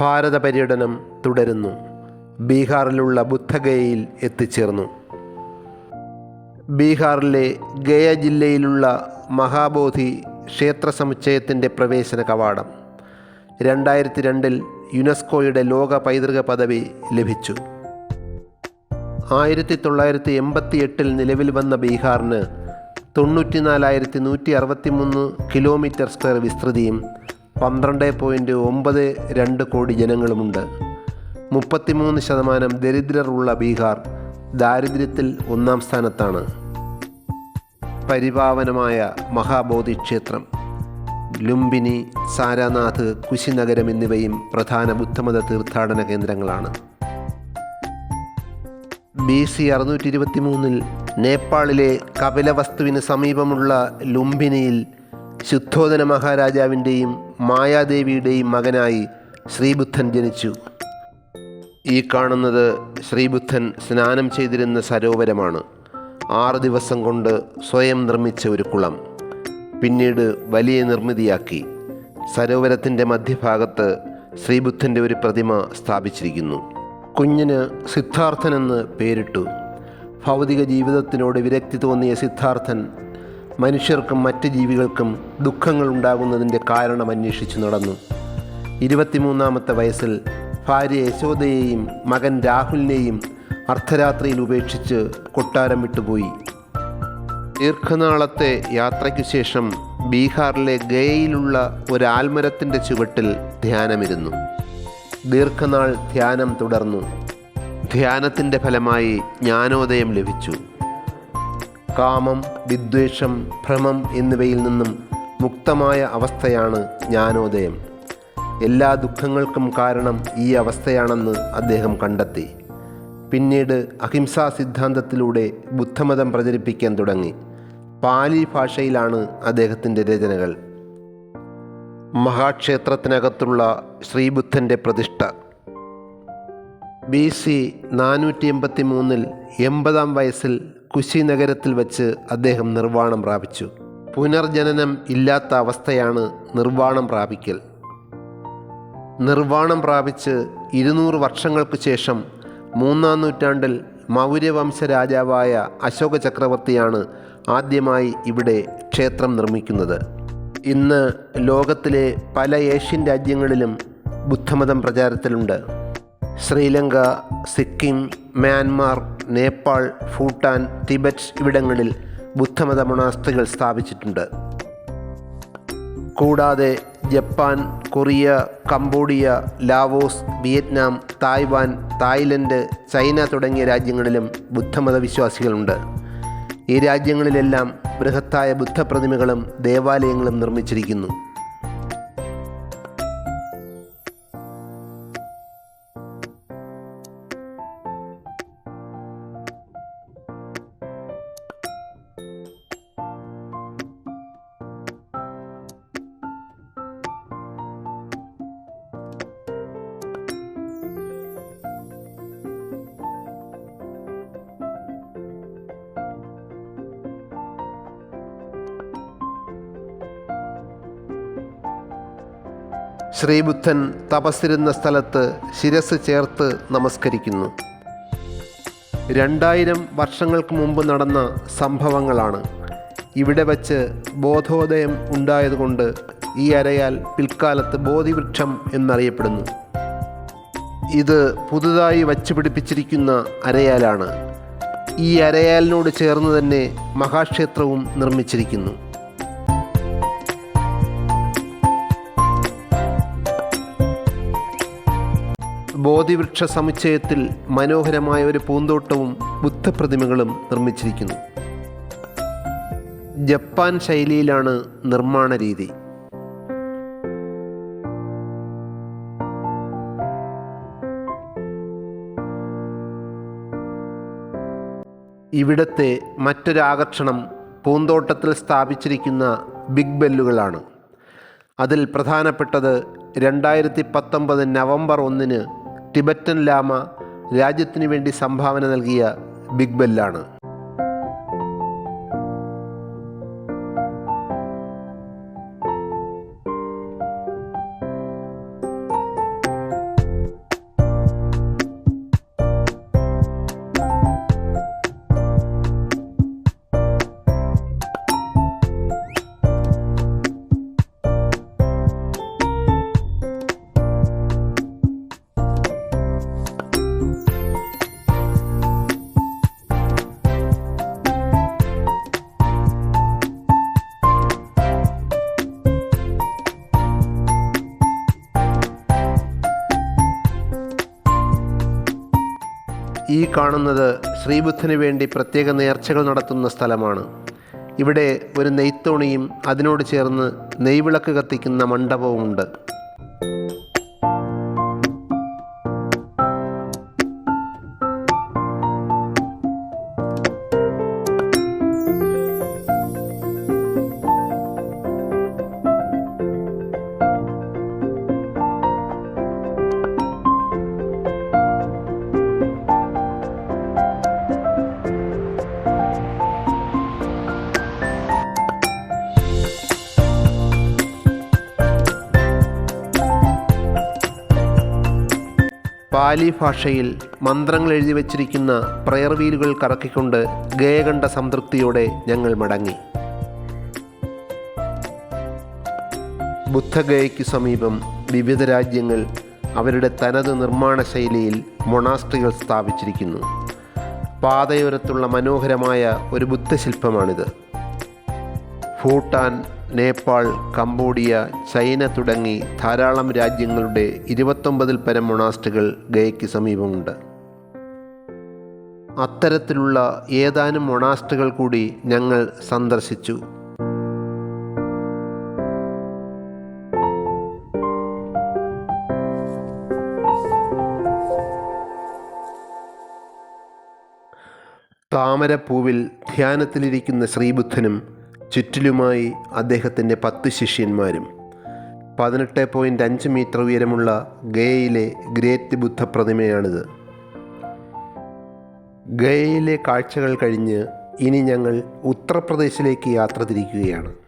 ഭാരത പര്യടനം തുടരുന്നു. ബീഹാറിലുള്ള ബുദ്ധഗയയിൽ എത്തിച്ചേർന്നു. ബീഹാറിലെ ഗയ ജില്ലയിലുള്ള മഹാബോധി ക്ഷേത്ര സമുച്ചയത്തിന്റെ പ്രവേശന കവാടം രണ്ടായിരത്തി രണ്ടിൽ യുനെസ്കോയുടെ ലോക പൈതൃക പദവി ലഭിച്ചു. ആയിരത്തി തൊള്ളായിരത്തി എൺപത്തി എട്ടിൽ നിലവിൽ വന്ന ബീഹാറിന് തൊണ്ണൂറ്റിനാലായിരത്തി നൂറ്റി അറുപത്തി മൂന്ന് കിലോമീറ്റർ സ്ക്വയർ വിസ്തൃതിയും പന്ത്രണ്ട് പോയിന്റ് ഒമ്പത് രണ്ട് കോടി ജനങ്ങളുമുണ്ട്. മുപ്പത്തിമൂന്ന് ശതമാനം ദരിദ്രരുള്ള ബീഹാർ ദാരിദ്ര്യത്തിൽ ഒന്നാം സ്ഥാനത്താണ്. പരിപാവനമായ മഹാബോധി ക്ഷേത്രം ലുംബിനി സാരാനാഥ് കുശിനഗരം എന്നിവയും പ്രധാന ബുദ്ധമത തീർത്ഥാടന കേന്ദ്രങ്ങളാണ്. ബി സി അറുന്നൂറ്റി ഇരുപത്തി മൂന്നിൽ നേപ്പാളിലെ കപിലവസ്തുവിന് സമീപമുള്ള ലുംബിനിയിൽ ശുദ്ധോധന മഹാരാജാവിന്റെയും മായാദേവിയുടെയും മകനായി ശ്രീബുദ്ധൻ ജനിച്ചു. ഈ കാണുന്നത് ശ്രീബുദ്ധൻ സ്നാനം ചെയ്തിരുന്ന സരോവരമാണ്. ആറ് ദിവസം കൊണ്ട് സ്വയം നിർമ്മിച്ച ഒരു കുളം. പിന്നീട് വലിയ നിർമ്മിതിയാക്കി. സരോവരത്തിന്റെ മധ്യഭാഗത്ത് ശ്രീബുദ്ധന്റെ ഒരു പ്രതിമ സ്ഥാപിച്ചിരിക്കുന്നു. കുഞ്ഞിന് സിദ്ധാർത്ഥനെന്ന് പേരിട്ടു. ഭൗതിക ജീവിതത്തിനോട് വിരക്തി തോന്നിയ സിദ്ധാർത്ഥൻ മനുഷ്യർക്കും മറ്റ് ജീവികൾക്കും ദുഃഖങ്ങൾ ഉണ്ടാകുന്നതിന്റെ കാരണം അന്വേഷിച്ചു നടന്നു. ഇരുപത്തിമൂന്നാമത്തെ വയസ്സിൽ ഭാര്യ യശോദയെയും മകൻ രാഹുലിനെയും അർദ്ധരാത്രിയിൽ ഉപേക്ഷിച്ച് കൊട്ടാരം വിട്ടുപോയി. ദീർഘനാളത്തെ യാത്രയ്ക്കു ശേഷം ബീഹാറിലെ ഗയയിലുള്ള ഒരു ആൽമരത്തിന്റെ ചുവട്ടിൽ ധ്യാനമിരുന്നു. ദീർഘനാൾ ധ്യാനം തുടർന്നു. ധ്യാനത്തിന്റെ ഫലമായി ജ്ഞാനോദയം ലഭിച്ചു. കാമം വിദ്വേഷം ഭ്രമം എന്നിവയിൽ നിന്നും മുക്തമായ അവസ്ഥയാണ് ജ്ഞാനോദയം. എല്ലാ ദുഃഖങ്ങൾക്കും കാരണം ഈ അവസ്ഥയാണെന്ന് അദ്ദേഹം കണ്ടെത്തി. പിന്നീട് അഹിംസാ സിദ്ധാന്തത്തിലൂടെ ബുദ്ധമതം പ്രചരിപ്പിക്കാൻ തുടങ്ങി. പാലി ഭാഷയിലാണ് അദ്ദേഹത്തിന്റെ രചനകൾ. മഹാക്ഷേത്രത്തിനകത്തുള്ള ശ്രീബുദ്ധന്റെ പ്രതിഷ്ഠ. ബി സി നാനൂറ്റി എൺപത്തി മൂന്നിൽ എൺപതാം വയസ്സിൽ കുശി നഗരത്തിൽ വച്ച് അദ്ദേഹം നിർവാണം പ്രാപിച്ചു. പുനർജനനം ഇല്ലാത്ത അവസ്ഥയാണ് നിർവാണം പ്രാപിക്കൽ. നിർവാണം പ്രാപിച്ച് ഇരുന്നൂറ് വർഷങ്ങൾക്ക് ശേഷം മൂന്നാം നൂറ്റാണ്ടിൽ മൗര്യവംശ രാജാവായ അശോക ചക്രവർത്തിയാണ് ആദ്യമായി ഇവിടെ ക്ഷേത്രം നിർമ്മിക്കുന്നത്. ഇന്ന് ലോകത്തിലെ പല ഏഷ്യൻ രാജ്യങ്ങളിലും ബുദ്ധമതം പ്രചാരത്തിലുണ്ട്. ശ്രീലങ്ക സിക്കിം മ്യാൻമാർ നേപ്പാൾ ഭൂട്ടാൻ തിബറ്റ് ഇവിടങ്ങളിൽ ബുദ്ധമത മൊണാസ്ട്രികൾ സ്ഥാപിച്ചിട്ടുണ്ട്. കൂടാതെ Japan Korea Cambodia Laos Vietnam Taiwan Thailand China തുടങ്ങിയ രാജ്യങ്ങളിലും ബുദ്ധമത വിശ്വാസികളുണ്ട്. ഈ രാജ്യങ്ങളിലെല്ലാം ബൃഹത്തായ ബുദ്ധപ്രതിമകളും ദേവാലയങ്ങളും നിർമ്മിച്ചിരിക്കുന്നു. ശ്രീബുദ്ധൻ തപസ്സിരുന്ന സ്ഥലത്ത് ശിരസ് ചേർത്ത് നമസ്കരിക്കുന്നു. രണ്ടായിരം വർഷങ്ങൾക്ക് മുമ്പ് നടന്ന സംഭവങ്ങളാണ്. ഇവിടെ വച്ച് ബോധോദയം ഉണ്ടായതുകൊണ്ട് ഈ അരയാൽ പിൽക്കാലത്ത് ബോധിവൃക്ഷം എന്നറിയപ്പെടുന്നു. ഇത് പുതുതായി വച്ചുപിടിപ്പിച്ചിരിക്കുന്ന അരയാലാണ്. ഈ അരയാലിനോട് ചേർന്ന് തന്നെ മഹാക്ഷേത്രവും നിർമ്മിച്ചിരിക്കുന്നു. ബോധിവൃക്ഷ സമുച്ചയത്തിൽ മനോഹരമായ ഒരു പൂന്തോട്ടവും ബുദ്ധപ്രതിമകളും നിർമ്മിച്ചിരിക്കുന്നു. ജപ്പാൻ ശൈലിയിലാണ് നിർമ്മാണ രീതി. ഇവിടത്തെ മറ്റൊരാകർഷണം പൂന്തോട്ടത്തിൽ സ്ഥാപിച്ചിരിക്കുന്ന ബിഗ് ബെല്ലുകളാണ്. അതിൽ പ്രധാനപ്പെട്ടത് രണ്ടായിരത്തി പത്തൊമ്പത് നവംബർ ഒന്നിന് ടിബറ്റൻ ലാമ രാജ്യത്തിനു വേണ്ടി സംഭാവന നൽകിയ ബിഗ് ബെല്ലാണ്. ഈ കാണുന്നത് ശ്രീബുദ്ധന് വേണ്ടി പ്രത്യേക നേർച്ചകൾ നടത്തുന്ന സ്ഥലമാണ്. ഇവിടെ ഒരു നെയ്ത്തോണിയും അതിനോട് ചേർന്ന് നെയ്വിളക്ക് കത്തിക്കുന്ന മണ്ഡപവുമുണ്ട്. പാലി ഭാഷയിൽ മന്ത്രങ്ങൾ എഴുതി വച്ചിരിക്കുന്ന പ്രയർ വീലുകൾ കറക്കിക്കൊണ്ട് ഗയകണ്ഠ സംതൃപ്തിയോടെ ഞങ്ങൾ മടങ്ങി. ബുദ്ധഗയയ്ക്ക് സമീപം വിവിധ രാജ്യങ്ങൾ അവരുടെ തനത് നിർമ്മാണ ശൈലിയിൽ മൊണാസ്ട്രികൾ സ്ഥാപിച്ചിരിക്കുന്നു. പാതയോരത്തുള്ള മനോഹരമായ ഒരു ബുദ്ധശില്പമാണിത്. ഭൂട്ടാൻ നേപ്പാൾ കംബോഡിയ ചൈന തുടങ്ങി ധാരാളം രാജ്യങ്ങളുടെ ഇരുപത്തൊമ്പതിൽ പരം മൊണാസ്റ്റുകൾ ഗയയ്ക്ക് സമീപമുണ്ട്. അത്തരത്തിലുള്ള ഏതാനും മൊണാസ്റ്റുകൾ കൂടി ഞങ്ങൾ സന്ദർശിച്ചു. താമരപ്പൂവിൽ ധ്യാനത്തിലിരിക്കുന്ന ശ്രീബുദ്ധനും ചുറ്റിലുമായി അദ്ദേഹത്തിന്റെ പത്ത് ശിഷ്യന്മാരും. പതിനെട്ട് പോയിന്റ് അഞ്ച് മീറ്റർ ഉയരമുള്ള ഗയയിലെ ഗ്രേറ്റ് ബുദ്ധ പ്രതിമയാണിത് ഗയയിലെ കാഴ്ചകൾ കഴിഞ്ഞ് ഇനി ഞങ്ങൾ ഉത്തർപ്രദേശിലേക്ക് യാത്ര തിരിക്കുകയാണ്.